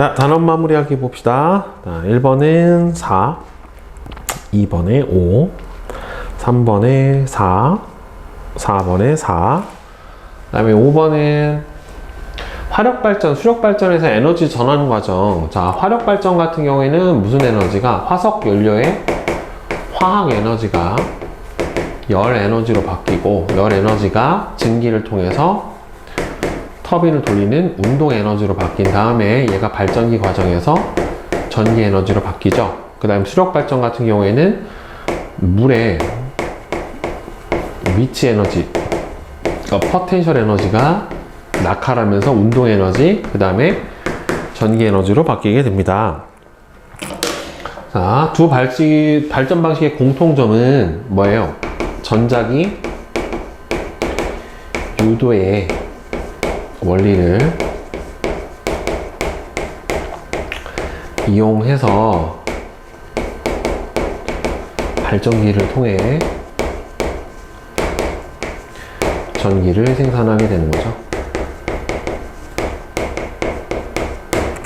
자, 단원 마무리하기 봅시다. 자, 1번은 4, 2번에 5, 3번에 4, 4번에 4, 그 다음에 5번은 화력 발전, 수력 발전에서 에너지 전환 과정. 자, 화력 발전 같은 경우에는 무슨 에너지가 화석 연료의 화학 에너지가 열 에너지로 바뀌고 열 에너지가 증기를 통해서 터빈을 돌리는 운동 에너지로 바뀐 다음에 얘가 발전기 과정에서 전기 에너지로 바뀌죠. 그 다음 수력 발전 같은 경우에는 물의 위치 에너지, 그러니까 퍼텐셜 에너지가 낙하하면서 운동 에너지, 그 다음에 전기 에너지로 바뀌게 됩니다. 자, 두 발치, 발전 방식의 공통점은 뭐예요? 전자기 유도의 원리를 이용해서 발전기를 통해 전기를 생산하게 되는 거죠.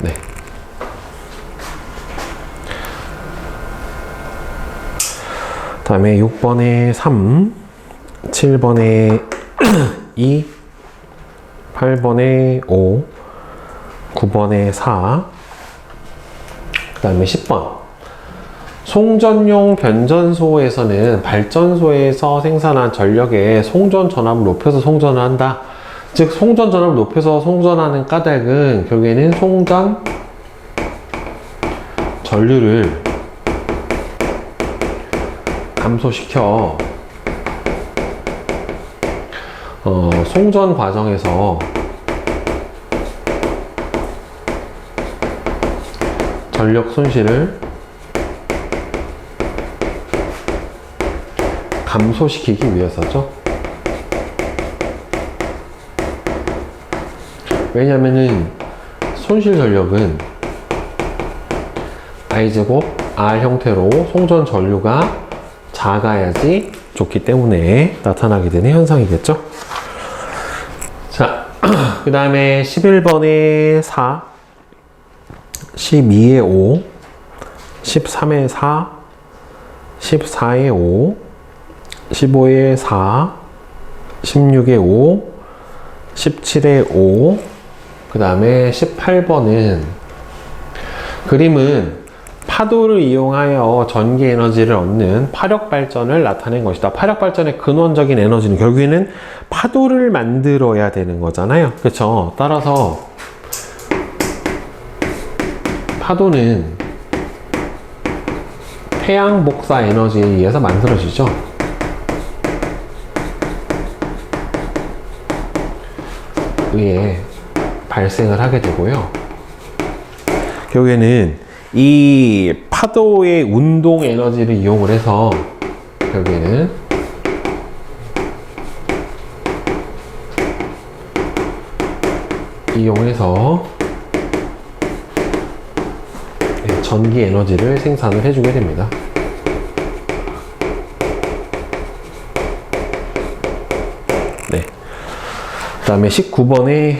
네. 다음에 6번에 3, 7번에 2, 8번에 5, 9번에 4, 그 다음에 10번. 송전용 변전소에서는 발전소에서 생산한 전력에 송전 전압을 높여서 송전을 한다. 즉, 송전 전압을 높여서 송전하는 까닭은 결국에는 송전 전류를 감소시켜 어, 송전 과정에서 전력 손실을 감소시키기 위해서죠. 왜냐면은 손실 전력은 I제곱 R 형태로 송전 전류가 작아야지 좋기 때문에 나타나게 되는 현상이겠죠. 자, 그 다음에 11번에 4, 12에 5, 13에 4, 14에 5, 15에 4, 16에 5, 17에 5, 그 다음에 18번은 그림은 파도를 이용하여 전기 에너지를 얻는 파력 발전을 나타낸 것이다. 파력 발전의 근원적인 에너지는 결국에는 파도를 만들어야 되는 거잖아요. 그렇죠? 따라서 파도는 태양 복사 에너지에 의해서 만들어지죠. 의해 발생을 하게 되고요. 결국에는 이 파도의 운동 에너지를 이용을 해서 결국에는 이용해서 네, 전기 에너지를 생산을 해주게 됩니다. 네. 그 다음에 19번에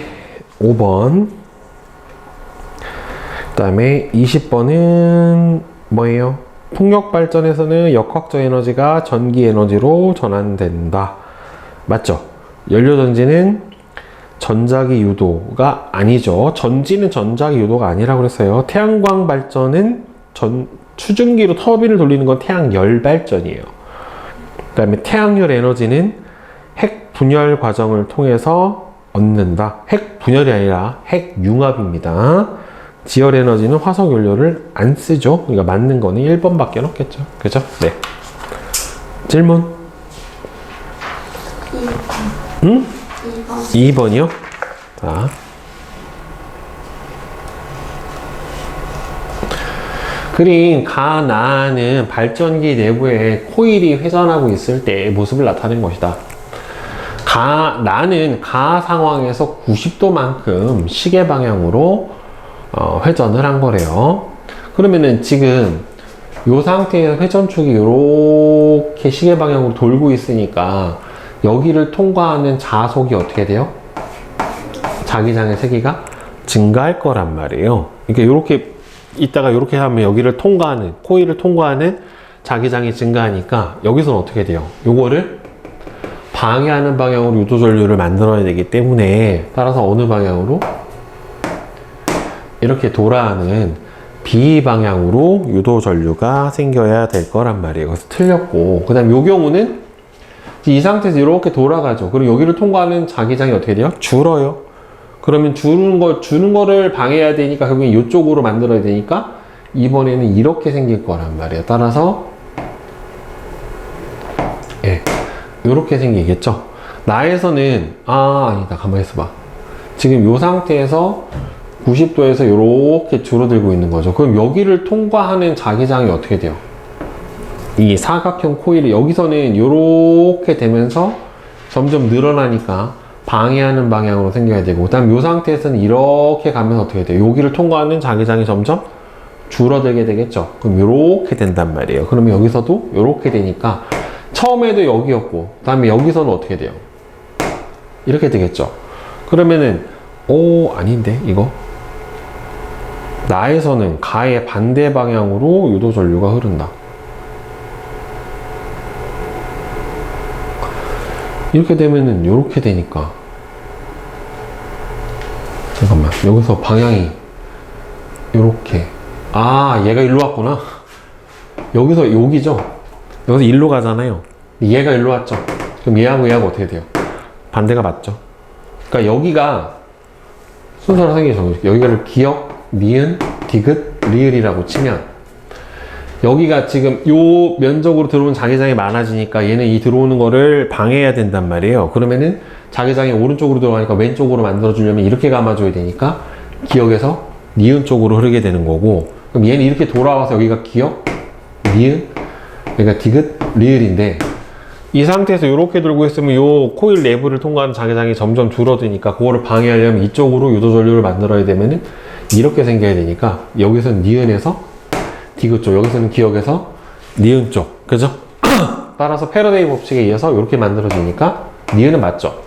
5번 그 다음에 20번은 뭐예요? 풍력 발전에서는 역학적 에너지가 전기 에너지로 전환된다. 맞죠? 연료 전지는 전자기 유도가 아니죠. 전지는 전자기 유도가 아니라고 그랬어요. 태양광 발전은 전 추진기로 터빈을 돌리는 건 태양열 발전이에요. 그 다음에 태양열 에너지는 핵 분열 과정을 통해서 얻는다. 핵 분열이 아니라 핵 융합입니다. 지열 에너지는 화석 연료를 안 쓰죠. 그러니까 맞는 거는 1번밖에 없겠죠. 그죠? 네. 질문. 2번. 응? 2번. 2번이요? 자. 그림 가나는 발전기 내부에 코일이 회전하고 있을 때의 모습을 나타낸 것이다. 가, 나는 가 상황에서 90도만큼 시계 방향으로 어, 회전을 한 거래요. 그러면은 지금 이 상태에서 회전축이 이렇게 시계 방향으로 돌고 있으니까 여기를 통과하는 자속이 어떻게 돼요? 자기장의 세기가 증가할 거란 말이에요. 그러니까 이렇게 이따가 이렇게 하면 여기를 통과하는 코일을 통과하는 자기장이 증가하니까 여기서는 어떻게 돼요? 요거를 방해하는 방향으로 유도 전류를 만들어야 되기 때문에 따라서 어느 방향으로 이렇게 돌아가는 B 방향으로 유도 전류가 생겨야 될 거란 말이에요. 그래서 틀렸고 그 다음 요 경우는 이 상태에서 이렇게 돌아가죠. 그리고 여기를 통과하는 자기장이 어떻게 돼요? 줄어요. 그러면 주는 거 주는 거를 방해해야 되니까 결국엔 이쪽으로 만들어야 되니까 이번에는 이렇게 생길 거란 말이에요. 따라서 예, 이렇게 생기겠죠. 나에서는 아 아니다 가만히 있어봐. 지금 이 상태에서 90도에서 이렇게 줄어들고 있는 거죠. 그럼 여기를 통과하는 자기장이 어떻게 돼요? 이 사각형 코일이 여기서는 이렇게 되면서 점점 늘어나니까 방해하는 방향으로 생겨야 되고 그 다음 이 상태에서는 이렇게 가면서 어떻게 돼요? 여기를 통과하는 자기장이 점점 줄어들게 되겠죠. 그럼 이렇게 된단 말이에요. 그러면 여기서도 이렇게 되니까 처음에도 여기였고 그 다음에 여기서는 어떻게 돼요? 이렇게 되겠죠. 그러면은 오 아닌데 이거 나에서는 가의 반대 방향으로 유도 전류가 흐른다. 이렇게 되면은 이렇게 되니까. 잠깐만 여기서 방향이 이렇게. 아 얘가 일로 왔구나. 여기서 여기죠? 여기서 일로 가잖아요. 얘가 일로 왔죠? 그럼 얘하고 얘하고 어떻게 돼요? 반대가 맞죠? 그러니까 여기가 생기게 정해줄게요 여기를 기역, 미은, 디귿, 리을이라고 치면 여기가 지금 요 면적으로 들어오는 자기장이 많아지니까 얘는 이 들어오는 거를 방해해야 된단 말이에요. 그러면은 자기장이 오른쪽으로 들어가니까 왼쪽으로 만들어주려면 이렇게 감아줘야 되니까 기역에서 니은 쪽으로 흐르게 되는 거고 그럼 얘는 이렇게 돌아와서 여기가 기역, 니은, 여기가 디귿, 리을인데 이 상태에서 이렇게 들고 있으면 요 코일 내부를 통과하는 자기장이 점점 줄어드니까 그거를 방해하려면 이쪽으로 유도 전류를 만들어야 되면은 이렇게 생겨야 되니까 여기서는 니은에서 디귿 쪽, 여기서는 기역에서 니은 쪽, 그죠? 따라서 패러데이 법칙에 의해서 이렇게 만들어지니까 니은은 맞죠?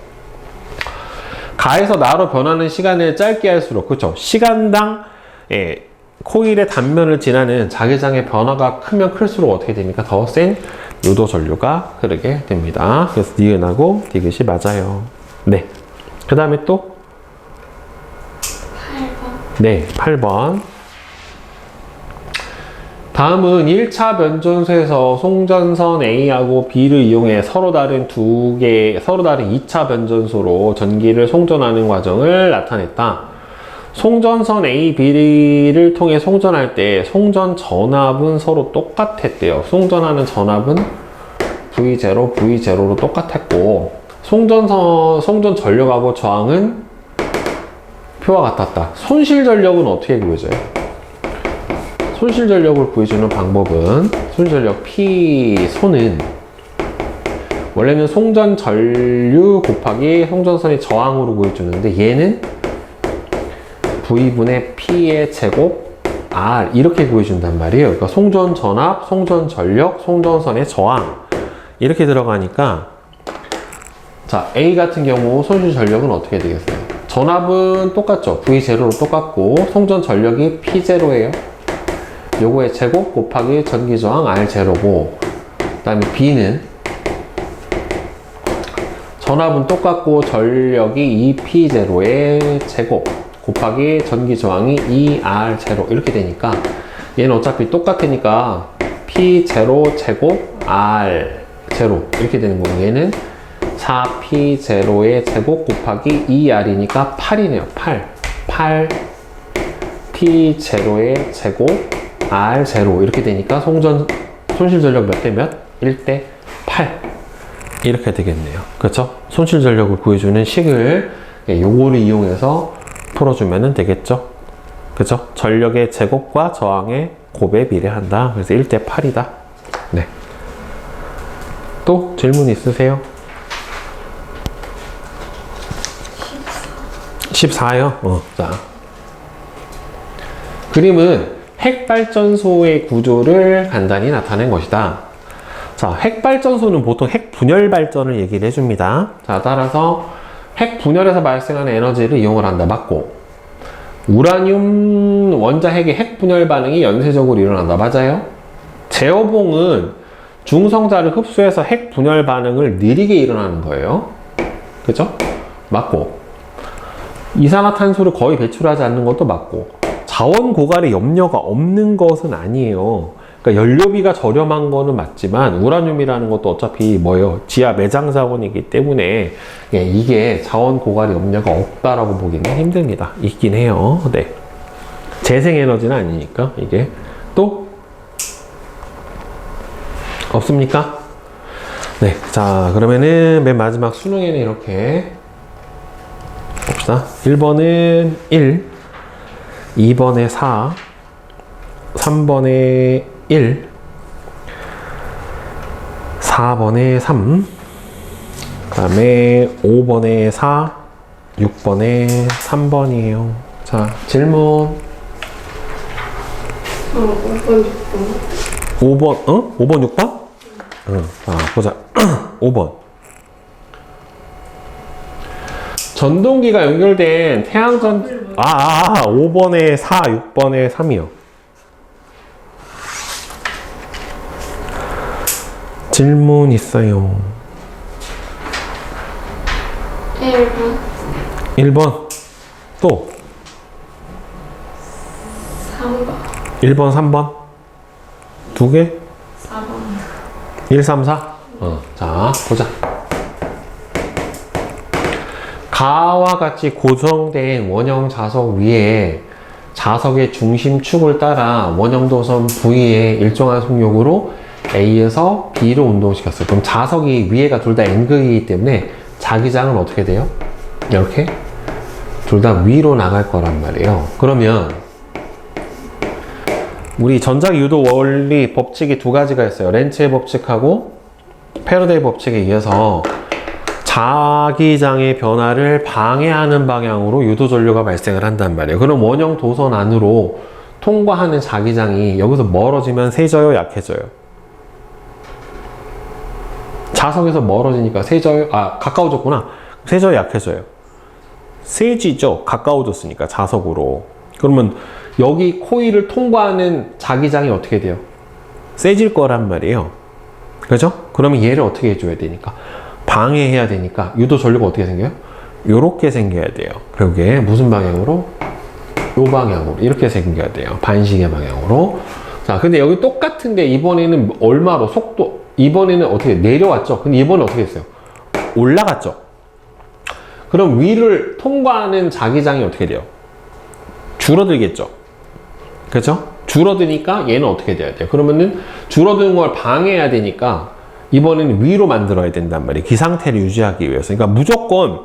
가에서 나로 변하는 시간을 짧게 할수록, 그쵸? 시간당 예, 코일의 단면을 지나는 자기장의 변화가 크면 클수록 어떻게 됩니까? 더센 유도 전류가 흐르게 됩니다. 그래서 니은하고 디귿이 맞아요. 네. 그 다음에 또, 8번. 네, 8번. 다음은 1차 변전소에서 송전선 A하고 B를 이용해 서로 다른 두 개, 서로 다른 2차 변전소로 전기를 송전하는 과정을 나타냈다. 송전선 A, B를 통해 송전할 때 송전 전압은 서로 똑같았대요. 송전하는 전압은 V0, V0로 똑같았고, 송전선, 송전 전력하고 저항은 표와 같았다. 손실 전력은 어떻게 구해져요? 손실 전력을 구해주는 방법은 손실 전력 P 손은 원래는 송전 전류 곱하기 송전선의 저항으로 구해주는데 얘는 V분의 P의 제곱 R 이렇게 구해준단 말이에요. 그러니까 송전 전압, 송전 전력, 송전선의 저항 이렇게 들어가니까 자 A 같은 경우 손실 전력은 어떻게 되겠어요? 전압은 똑같죠. V0로 똑같고 송전 전력이 P0예요. 요거의 제곱 곱하기 전기 저항 R0고 그 다음에 B는 전압은 똑같고 전력이 2P0의 제곱 곱하기 전기 저항이 2R0 이렇게 되니까 얘는 어차피 똑같으니까 P0 제곱 R0 이렇게 되는 거고 얘는 4P0의 제곱 곱하기 2R이니까 8이네요 8 8 P0의 제곱 R0 이렇게 되니까 송전 손실 전력 몇 대 몇? 1대 8 이렇게 되겠네요. 그렇죠? 손실 전력을 구해주는 식을 예, 요거를 이용해서 풀어주면 되겠죠? 그렇죠? 전력의 제곱과 저항의 곱에 비례한다. 그래서 1대 8이다. 네. 또 질문 있으세요? 14요? 어, 자. 그림은 핵발전소의 구조를 간단히 나타낸 것이다. 자, 핵발전소는 보통 핵분열 발전을 얘기를 해줍니다. 자, 따라서 핵분열에서 발생하는 에너지를 이용을 한다. 맞고. 우라늄 원자핵의 핵 분열 반응이 연쇄적으로 일어난다. 맞아요? 제어봉은 중성자를 흡수해서 핵 분열 반응을 느리게 일어나는 거예요. 그죠? 맞고. 이산화탄소를 거의 배출하지 않는 것도 맞고. 자원 고갈의 염려가 없는 것은 아니에요. 그러니까 연료비가 저렴한 거는 맞지만 우라늄이라는 것도 어차피 뭐예요? 지하 매장 자원이기 때문에 예, 이게 자원 고갈의 염려가 없다라고 보기는 힘듭니다. 있긴 해요. 네. 재생 에너지는 아니니까 이게 또 없습니까? 네. 자, 그러면은 맨 마지막 수능에는 이렇게 봅시다. 1번은 1, 2번에 4, 3번에 1, 4번에 3, 그 다음에 5번에 4, 6번에 3번이에요. 자, 질문. 어, 5번, 6번. 5번, 어? 5번, 6번? 응. 자, 보자. 5번. 전동기가 연결된 태양전, 아, 아, 아, 5번에 4, 6번에 3이요. 질문 있어요. 1번, 1번. 또, 3번, 1번, 3번. 두 개? 4번. 1, 3, 4. 어, 자, 보자. 가와 같이 고정된 원형 자석 위에 자석의 중심축을 따라 원형 도선 V의 일정한 속력으로 A에서 B로 운동시켰어요. 그럼 자석이 위에가 둘 다 N극이기 때문에 자기장은 어떻게 돼요? 이렇게 둘 다 위로 나갈 거란 말이에요. 그러면 우리 전자기 유도 원리 법칙이 두 가지가 있어요. 렌츠의 법칙하고 패러데이 법칙에 의해서 자기장의 변화를 방해하는 방향으로 유도 전류가 발생을 한단 말이에요. 그럼 원형 도선 안으로 통과하는 자기장이 여기서 멀어지면 세져요, 약해져요? 자석에서 멀어지니까 세져요, 아 가까워졌구나. 세져요, 약해져요? 세지죠. 가까워졌으니까 자석으로. 그러면 여기 코일을 통과하는 자기장이 어떻게 돼요? 세질 거란 말이에요. 그죠? 그러면 얘를 어떻게 해줘야 되니까? 방해해야 되니까 유도 전류가 어떻게 생겨요? 요렇게 생겨야 돼요. 그게 무슨 방향으로? 요 방향으로 이렇게 생겨야 돼요. 반시계 방향으로. 자, 근데 여기 똑같은데 이번에는 얼마로 속도 이번에는 어떻게 내려왔죠? 근데 이번에 어떻게 했어요? 올라갔죠. 그럼 위를 통과하는 자기장이 어떻게 돼요? 줄어들겠죠. 그죠? 줄어드니까 얘는 어떻게 돼야 돼요? 그러면은 줄어드는 걸 방해해야 되니까 이번에는 위로 만들어야 된단 말이에요. 그 상태를 유지하기 위해서. 그러니까 무조건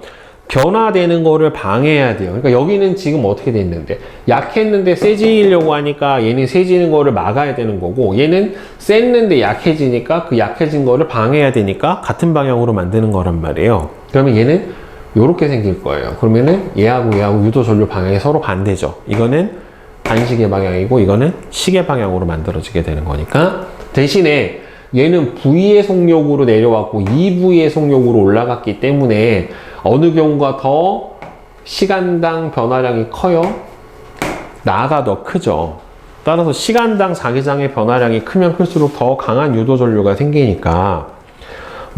변화되는 거를 방해해야 돼요. 그러니까 여기는 지금 어떻게 돼 있는데 약했는데 세지려고 하니까 얘는 세지는 거를 막아야 되는 거고 얘는 셌는데 약해지니까 그 약해진 거를 방해해야 되니까 같은 방향으로 만드는 거란 말이에요. 그러면 얘는 요렇게 생길 거예요. 그러면은 얘하고 얘하고 유도 전류 방향이 서로 반대죠. 이거는 반시계 방향이고 이거는 시계 방향으로 만들어지게 되는 거니까 대신에 얘는 V의 속력으로 내려왔고 2V의 속력으로 올라갔기 때문에 어느 경우가 더 시간당 변화량이 커요? 나가 더 크죠. 따라서 시간당 자기장의 변화량이 크면 클수록 더 강한 유도 전류가 생기니까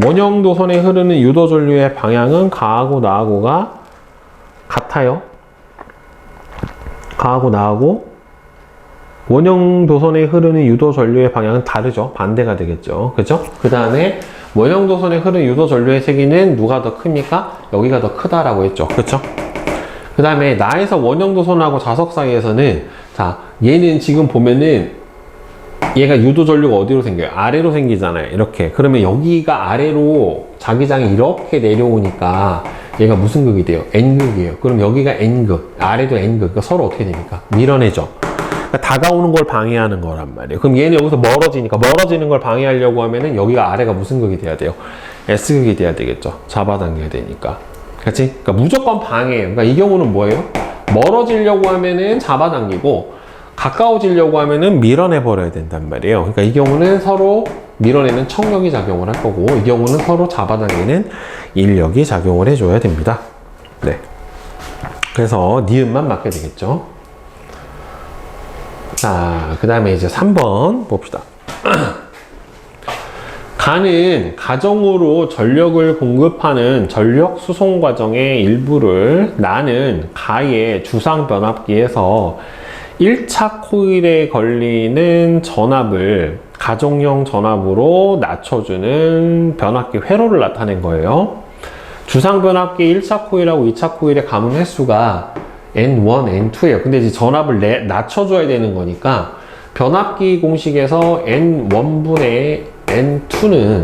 원형 도선에 흐르는 유도 전류의 방향은 가하고 나하고가 같아요. 가하고 나하고 원형 도선에 흐르는 유도 전류의 방향은 다르죠. 반대가 되겠죠. 그죠? 그 다음에 원형 도선에 흐르는 유도 전류의 세기는 누가 더 큽니까? 여기가 더 크다라고 했죠. 그쵸? 그 다음에 나에서 원형 도선하고 자석 사이에서는 자 얘는 지금 보면은 얘가 유도 전류가 어디로 생겨요? 아래로 생기잖아요. 이렇게. 그러면 여기가 아래로 자기장이 이렇게 내려오니까 얘가 무슨 극이 돼요? N극이에요. 그럼 여기가 N극, 아래도 N극. 그러니까 서로 어떻게 됩니까? 밀어내죠. 그러니까 다가오는 걸 방해하는 거란 말이에요. 그럼 얘는 여기서 멀어지니까 멀어지는 걸 방해하려고 하면은 여기가 아래가 무슨 극이 돼야 돼요? S극이 돼야 되겠죠. 잡아당겨야 되니까. 그렇지? 그러니까 무조건 방해예요. 그러니까 이 경우는 뭐예요? 멀어지려고 하면은 잡아당기고 가까워지려고 하면은 밀어내 버려야 된단 말이에요. 그러니까 이 경우는 서로 밀어내는 청력이 작용을 할 거고 이 경우는 서로 잡아당기는 인력이 작용을 해줘야 됩니다. 네. 그래서 니은만 맞게 되겠죠. 자, 그 다음에 이제 3번 봅시다. 가는 가정으로 전력을 공급하는 전력 수송 과정의 일부를 나는 가의 주상 변압기에서 1차 코일에 걸리는 전압을 가정용 전압으로 낮춰주는 변압기 회로를 나타낸 거예요. 주상 변압기 1차 코일하고 2차 코일의 가문 횟수가 N1, N2예요. 근데 이제 전압을 내, 낮춰줘야 되는 거니까 변압기 공식에서 N1분의 N2는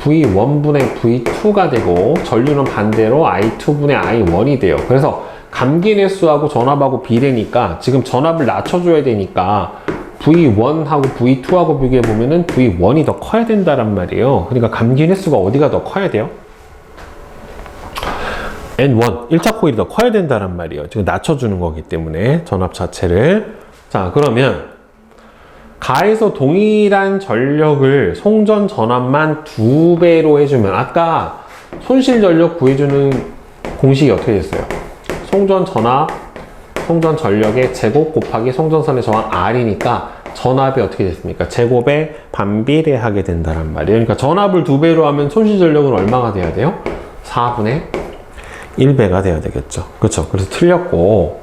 V1분의 V2가 되고 전류는 반대로 I2분의 I1이 돼요. 그래서 감긴 횟수하고 전압하고 비례니까 지금 전압을 낮춰줘야 되니까 V1하고 V2하고 비교해 보면은 V1이 더 커야 된다란 말이에요. 그러니까 감긴 횟수가 어디가 더 커야 돼요? N1, 1차 코일이 더 커야 된다란 말이에요. 지금 낮춰주는 거기 때문에 전압 자체를. 자, 그러면 가에서 동일한 전력을 송전 전압만 두 배로 해주면 아까 손실 전력 구해주는 공식이 어떻게 됐어요? 송전 전압, 송전 전력의 제곱 곱하기 송전선의 저항 R이니까 전압이 어떻게 됐습니까? 제곱에 반비례하게 된다는 말이에요. 그러니까 전압을 두 배로 하면 손실 전력은 얼마가 돼야 돼요? 4분의 1배가 돼야 되겠죠. 그렇죠. 그래서 틀렸고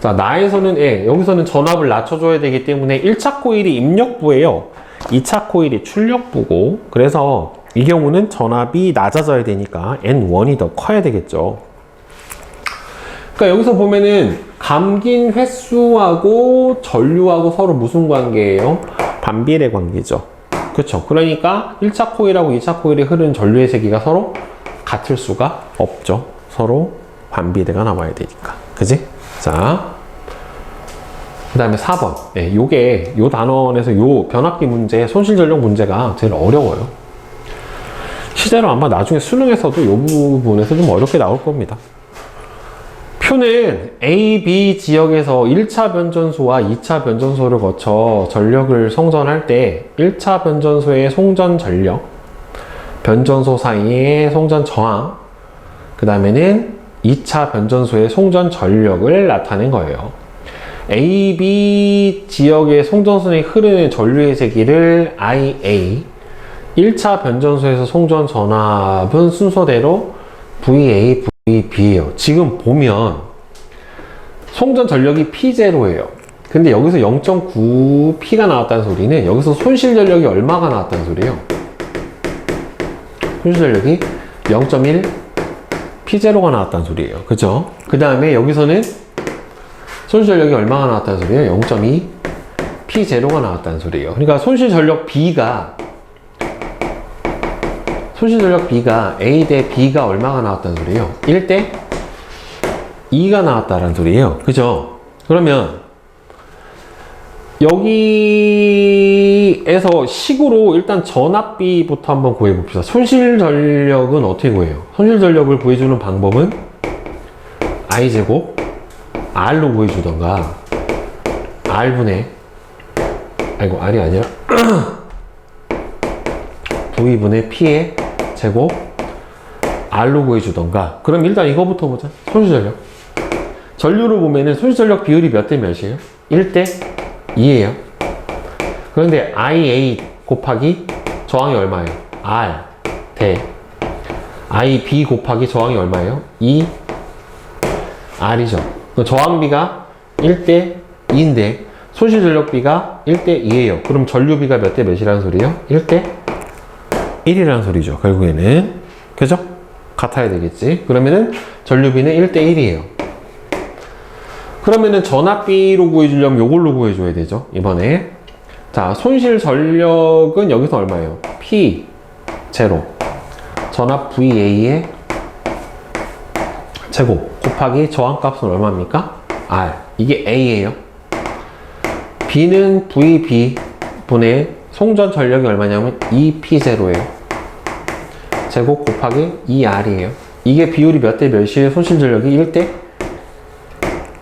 자, 나에서는 예, 여기서는 전압을 낮춰줘야 되기 때문에 1차 코일이 입력부예요. 2차 코일이 출력부고 그래서 이 경우는 전압이 낮아져야 되니까 N1이 더 커야 되겠죠. 그러니까 여기서 보면은 감긴 횟수하고 전류하고 서로 무슨 관계예요? 반비례 관계죠. 그렇죠. 그러니까 1차 코일하고 2차 코일에 흐르는 전류의 세기가 서로 같을 수가 없죠. 서로 반비례가 나와야 되니까. 그지? 자. 그 다음에 4번. 네, 요게, 요 단원에서 요 변압기 문제, 손실 전력 문제가 제일 어려워요. 실제로 아마 나중에 수능에서도 요 부분에서 좀 어렵게 나올 겁니다. 표는 A, B 지역에서 1차 변전소와 2차 변전소를 거쳐 전력을 송전할 때 1차 변전소의 송전 전력, 변전소 사이의 송전 저항, 그 다음에는 2차 변전소의 송전 전력을 나타낸 거예요. A, B 지역의 송전선에 흐르는 전류의 세기를 IA, 1차 변전소에서 송전 전압은 순서대로 VA, VB예요. 지금 보면 송전 전력이 P0예요. 근데 여기서 0.9P가 나왔다는 소리는 여기서 손실 전력이 얼마가 나왔다는 소리예요? 손실 전력이 0.1 P0가 나왔다는 소리예요. 그죠? 그 다음에 여기서는 손실 전력이 얼마가 나왔다는 소리예요? 0.2 P0가 나왔다는 소리예요. 그러니까 손실 전력 B가 손실 전력 B가 A 대 B가 얼마가 나왔다는 소리예요? 1 대 2가 나왔다는 소리예요. 그죠? 그러면 여기에서 식으로 일단 전압비부터 한번 구해봅시다. 손실 전력은 어떻게 구해요? 손실 전력을 구해주는 방법은 I제곱 R로 구해주던가 R분의 아이고 R이 아니라 V분의 P의 제곱 R로 구해주던가 그럼 일단 이거부터 보자 손실 전력 전류를 보면은 손실 전력 비율이 몇 대 몇이에요? 1대 2예요 그런데 IA 곱하기 저항이 얼마예요? R 대 IB 곱하기 저항이 얼마예요? 2 R이죠 그 저항비가 1대 2인데 손실 전력비가 1대 2예요 그럼 전류비가 몇 대 몇이라는 소리예요? 1대 1이라는 소리죠. 결국에는. 그죠? 같아야 되겠지. 그러면은 전류비는 1대 1이에요. 그러면은 전압비로 구해주려면 요걸로 구해줘야 되죠. 이번에. 자, 손실 전력은 여기서 얼마예요? P 제로. 전압 VA의 제곱 곱하기 저항값은 얼마입니까? R. 이게 A예요. B는 VB 분의 송전 전력이 얼마냐면 2P0예요. 제곱 곱하기 2R이에요. 이게 비율이 몇 대 몇이에요? 손실 전력이 1대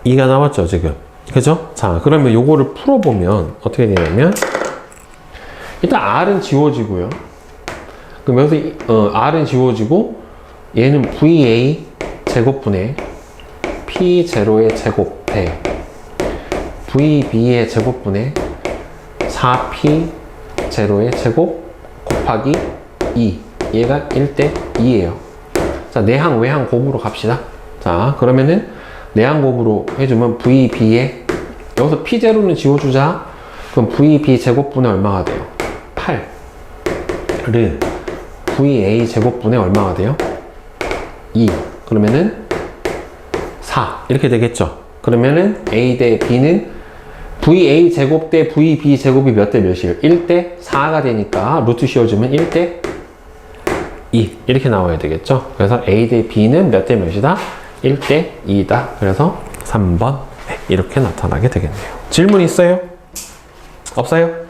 2가 나왔죠, 지금. 그죠? 자, 그러면 요거를 풀어보면 어떻게 되냐면 일단 R은 지워지고요. 그럼 여기서 이- 어, R은 지워지고 얘는 VA 제곱분의 P0의 제곱에 VB의 제곱분의 4P 제로의 제곱 곱하기 2 얘가 1대 2예요 자 내항 외항 곱으로 갑시다 자 그러면은 내항 곱으로 해주면 VB의 여기서 P0는 지워주자 그럼 VB 제곱분의 얼마가 돼요? 8를 VA 제곱분의 얼마가 돼요? 2 그러면은 4 이렇게 되겠죠 그러면은 A 대 B는 VA 제곱 대 VB 제곱이 몇 대 몇이에요? 1 대 4가 되니까 루트 씌워주면 1 대 2 이렇게 나와야 되겠죠 그래서 A 대 B는 몇 대 몇이다? 1대 2다 그래서 3번 이렇게 나타나게 되겠네요 질문 있어요? 없어요?